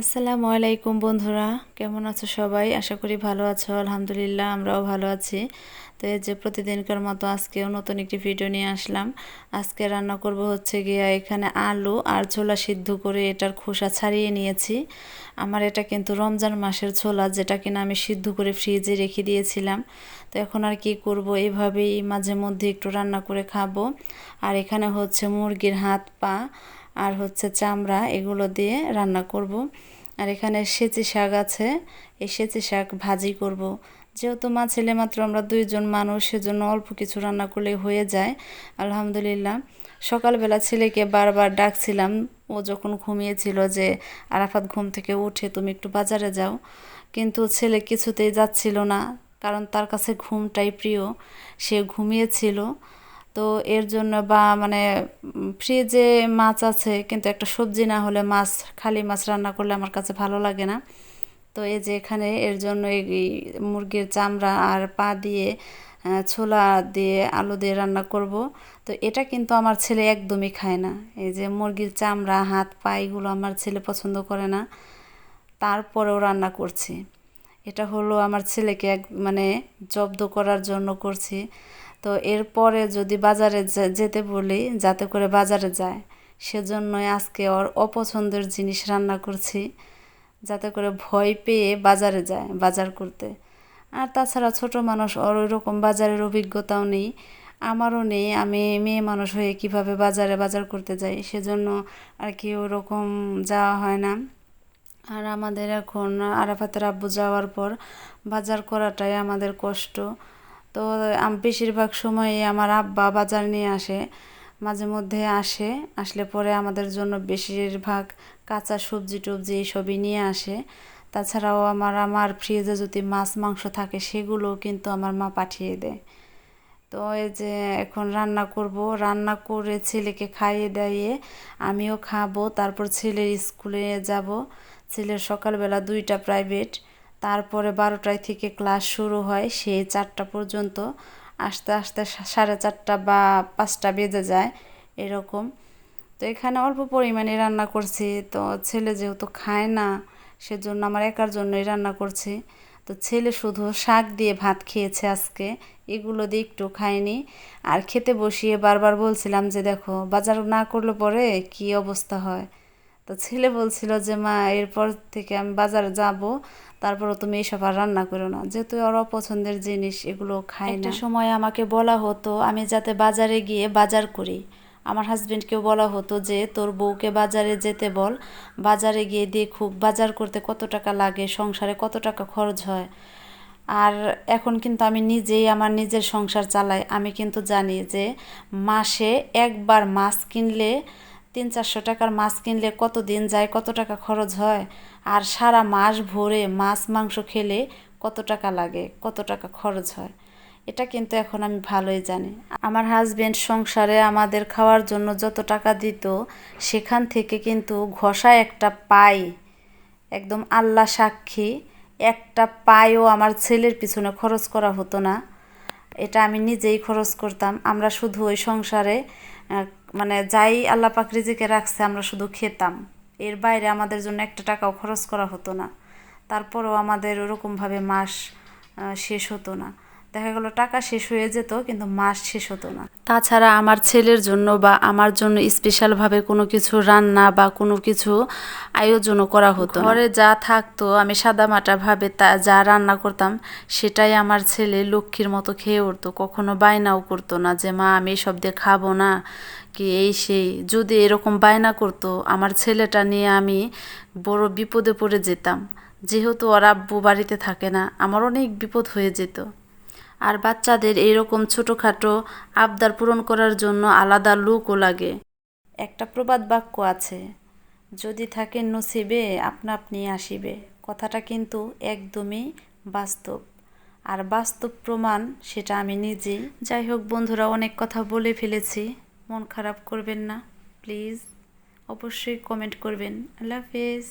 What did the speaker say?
আসসালামু আলাইকুম বন্ধুরা, কেমন আছো সবাই? আশা করি ভালো আছো, আলহামদুলিল্লাহ আমরাও ভালো আছি। তো এই যে প্রতিদিনকার মতো আজকেও নতুন একটি ভিডিও নিয়ে আসলাম। আজকে রান্না করব হচ্ছে গিয়া এখানে আলু আর ছোলা সিদ্ধ করে এটার খোসা ছাড়িয়ে নিয়েছি। আমার এটা কিন্তু রমজান মাসের ছোলা, যেটা কিনা আমি সিদ্ধ করে ফ্রিজে রেখে দিয়েছিলাম। তো এখন আর কি করব এইভাবেই মাঝে মধ্যে একটু রান্না করে খাব। আর এখানে হচ্ছে মুরগির হাত পা আর হচ্ছে চামড়া, এগুলো দিয়ে রান্না করব। আর এখানে সেচি শাক আছে, এই সেচি শাক ভাজি করব। যেহেতু মা ছেলে মাত্র আমরা দুইজন মানুষ, সেজন্য অল্প কিছু রান্না করলে হয়ে যায়, আলহামদুলিল্লাহ। সকালবেলা ছেলেকে বারবার ডাকছিলাম, ও যখন ঘুমিয়েছিল যে, আরাফাত ঘুম থেকে উঠে তুমি একটু বাজারে যাও। কিন্তু ছেলে কিছুতেই যাচ্ছিল না, কারণ তার কাছে ঘুমটাই প্রিয়। সে ঘুমিয়েছিল তো এর জন্য বা মানে ফ্রিজে মাছ আছে, কিন্তু একটা সবজি না হলে মাছ, খালি মাছ রান্না করলে আমার কাছে ভালো লাগে না। তো এই যে এখানে এর জন্য এই মুরগির চামড়া আর পা দিয়ে ছোলা দিয়ে আলু দিয়ে রান্না করব। তো এটা কিন্তু আমার ছেলে একদমই খায় না। এই যে মুরগির চামড়া, হাত, পা, এগুলো আমার ছেলে পছন্দ করে না। তারপরেও রান্না করছি। এটা হলো আমার ছেলেকে এক মানে জব্দ করার জন্য করছি। তো এরপরে যদি বাজারে যেতে বলি, যাতে করে বাজারে যায়, সেজন্যই আজকে ওর অপছন্দের জিনিস রান্না করছি, যাতে করে ভয় পেয়ে বাজারে যায়, বাজার করতে। আর তাছাড়া ছোট মানুষ, ওর ওইরকম বাজারের অভিজ্ঞতাও নেই, আমারও নেই, আমি মেয়ে মানুষ হয়ে কীভাবে বাজারে বাজার করতে যাই, সেজন্য আর কি ওরকম যাওয়া হয় না। আর আমাদের এখন আরাফাতের আব্বু যাওয়ার পর বাজার করাটাই আমাদের কষ্ট। তো বেশিরভাগ সময়ে আমার আব্বা বাজার নিয়ে আসে, মাঝে মধ্যে আসে, আসলে পরে আমাদের জন্য বেশিরভাগ কাঁচা সবজি টবজি এইসবই নিয়ে আসে। তাছাড়াও আমার আমার ফ্রিজে যদি মাছ, মাংস থাকে সেগুলোও কিন্তু আমার মা পাঠিয়ে দেয়। তো এই যে এখন রান্না করব, রান্না করে ছেলেকে খাইয়ে দাইয়ে আমিও খাব, তারপর ছেলের স্কুলে যাব। ছেলের সকালবেলা দুইটা প্রাইভেট তারপরে বারোটায় থেকে ক্লাস শুরু হয়, সেই চারটা পর্যন্ত। আস্তে আস্তে সাড়ে চারটা বা পাঁচটা বেজে যায়, এরকম। তো এখানে অল্প পরিমাণে রান্না করছি। তো ছেলে যেহেতু খায় না, সেজন্য আমার একার জন্যই রান্না করছি। তো ছেলে শুধু শাক দিয়ে ভাত খেয়েছে আজকে, এগুলো দিয়ে একটু খায়নি। আর খেতে বসিয়ে বারবার বলছিলাম যে, দেখো, বাজার না করলে পরে কি অবস্থা হয়? তো ছেলে বলছিল যে মা এরপর থেকে আমি বাজারে যাব তারপরও তুমি এইসব আর রান্না করো না। যেহেতু ওর অপছন্দের জিনিস এগুলো খায় না। সময় আমাকে বলা হতো আমি যাতে বাজারে গিয়ে বাজার করি। আমার হাজব্যান্ডকেও বলা হতো যে তোর বউকে বাজারে যেতে বল। বাজারে গিয়ে দেখুক বাজার করতে কত টাকা লাগে সংসারে কত টাকা খরচ হয়। আর এখন কিন্তু আমি নিজেই আমার নিজের সংসার চালাই। আমি কিন্তু জানি যে মাসে একবার মাছ কিনলে তিন চারশো টাকার মাছ কিনলে কত দিন যায়, কত টাকা খরচ হয়? আর সারা মাস ভরে মাছ, মাংস খেলে কত টাকা লাগে, কত টাকা খরচ হয়? এটা কিন্তু এখন আমি ভালোই জানি। আমার হাজবেন্ড সংসারে আমাদের খাওয়ার জন্য যত টাকা দিত, সেখান থেকে কিন্তু ঘষা একটা পাই, একদম আল্লাহ সাক্ষী, একটা পাইও আমার ছেলের পিছনে খরচ করা হতো না। এটা আমি নিজেই খরচ করতাম। আমরা শুধু ওই সংসারে মানে যাই আল্লাহ পাক রিজিকে রাখছে, আমরা শুধু খেতাম। এর বাইরে আমাদের জন্য একটা টাকাও খরচ করা হতো না। তারপরও আমাদের ওরকমভাবে মাস শেষ হতো না। দেখা গেলো টাকা শেষ হয়ে যেত, কিন্তু মাস শেষ হতো না। তাছাড়া আমার ছেলের জন্য বা আমার জন্য স্পেশালভাবে কোনো কিছু রান্না বা কোনো কিছু আয়োজনও করা হতো ঘরে যা থাকতো, আমি সাদামাটাভাবে তা যা রান্না করতাম, সেটাই আমার ছেলে লক্ষ্মীর মতো খেয়ে উঠতো। কখনো বায়নাও করতো না যে, মা, আমি এসব দিয়ে খাব না। কি এই সেই? যদি এরকম বায়না করতো, আমার ছেলেটা নিয়ে আমি বড় বিপদে পড়ে যেতাম। যেহেতু ওর আব্বু বাড়িতে থাকে না, আমার অনেক বিপদ হয়ে যেত। আর বাচ্চাদের এইরকম ছোটোখাটো আবদার পূরণ করার জন্য আলাদা লুকও লাগে। একটা প্রবাদ বাক্য আছে, যদি থাকে নসিবে, আপনা আপনি আসিবে। কথাটা কিন্তু একদমই বাস্তব। আর বাস্তব প্রমাণ সেটা আমি নিজেই যাই হোক বন্ধুরা, অনেক কথা বলে ফেলেছি। মন খারাপ করবেন না প্লিজ অবশ্যই কমেন্ট করবেন। আল্লাহ হাফেজ।